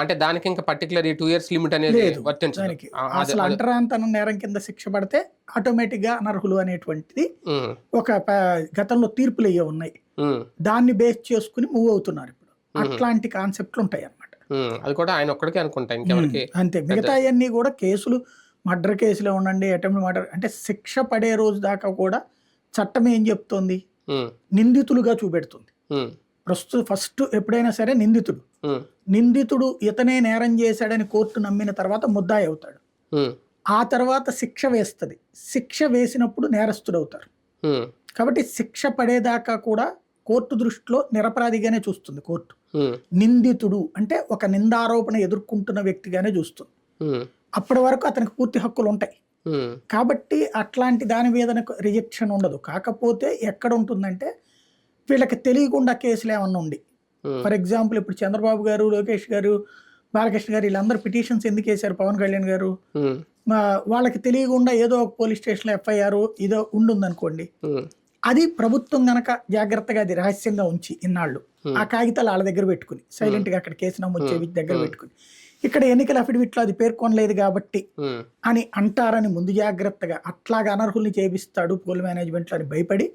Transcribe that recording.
అంటే దానికి ఇంకా పర్టికులర్ ఈ టూ ఇయర్స్ లిమిట్ అనేది దానికి అసలు. అంటరాంతనం నేరం కింద శిక్ష పడితే ఆటోమేటిక్గా అనర్హులు అనేటువంటిది ఒక గతంలో తీర్పులు అయ్యే ఉన్నాయి. దాన్ని బేస్ చేసుకుని మూవ్ అవుతున్నారు ఇప్పుడు. అట్లాంటి కాన్సెప్ట్లు ఉంటాయి అన్నమాట అది కూడా ఆయన ఒక్కడికే అనుకుంటా ఇంకెవరికి అంతే. మిగతా అన్ని కూడా కేసులు మర్డర్ కేసులో ఉండండి అటెంప్ట్ మర్డర్ అంటే శిక్ష పడే రోజు దాకా కూడా చట్టం ఏం చెప్తోంది? నిందితులుగా చూపెడుతుంది. ప్రస్తుతం ఫస్ట్ ఎప్పుడైనా సరే నిందితుడు నిందితుడు ఇతనే నేరం చేశాడని కోర్టు నమ్మిన తర్వాత ముద్దాయి అవుతాడు. ఆ తర్వాత శిక్ష వేస్తుంది. శిక్ష వేసినప్పుడు నేరస్తుడు అవుతారు కాబట్టి శిక్ష పడేదాకా కూడా కోర్టు దృష్టిలో నిరపరాధిగానే చూస్తుంది కోర్టు. నిందితుడు అంటే ఒక నిందారోపణ ఎదుర్కొంటున్న వ్యక్తిగానే చూస్తుంది. అప్పటి వరకు అతనికి పూర్తి హక్కులు ఉంటాయి. కాబట్టి అట్లాంటి దాని మీద రిజెక్షన్ ఉండదు. కాకపోతే ఎక్కడ ఉంటుందంటే వీళ్ళకి తెలియకుండా కేసులు ఏమన్నా ఉండి ఫర్ ఎగ్జాంపుల్ ఇప్పుడు చంద్రబాబు గారు లోకేష్ గారు బాలకృష్ణ గారు వీళ్ళందరూ పిటిషన్స్ ఎందుకు వేశారు పవన్ కళ్యాణ్ గారు? వాళ్ళకి తెలియకుండా ఏదో ఒక పోలీస్ స్టేషన్లో ఎఫ్ఐఆర్ ఇదో ఉండుందనుకోండి. అది ప్రభుత్వం గనక జాగ్రత్తగా అది రహస్యంగా ఉంచి ఇన్నాళ్ళు. ఆ. కాగితాలు వాళ్ళ దగ్గర పెట్టుకుని సైలెంట్గా అక్కడ కేసు నమోదు చేసి దగ్గర పెట్టుకుని ఇక్కడ ఎన్నికల అఫిడవిట్లో అది పేర్కొనలేదు కాబట్టి అని అంటారని ముందు జాగ్రత్తగా అట్లాగా అనర్హుల్ని చేపిస్తాడు పోల్ మేనేజ్మెంట్లో అని భయపడి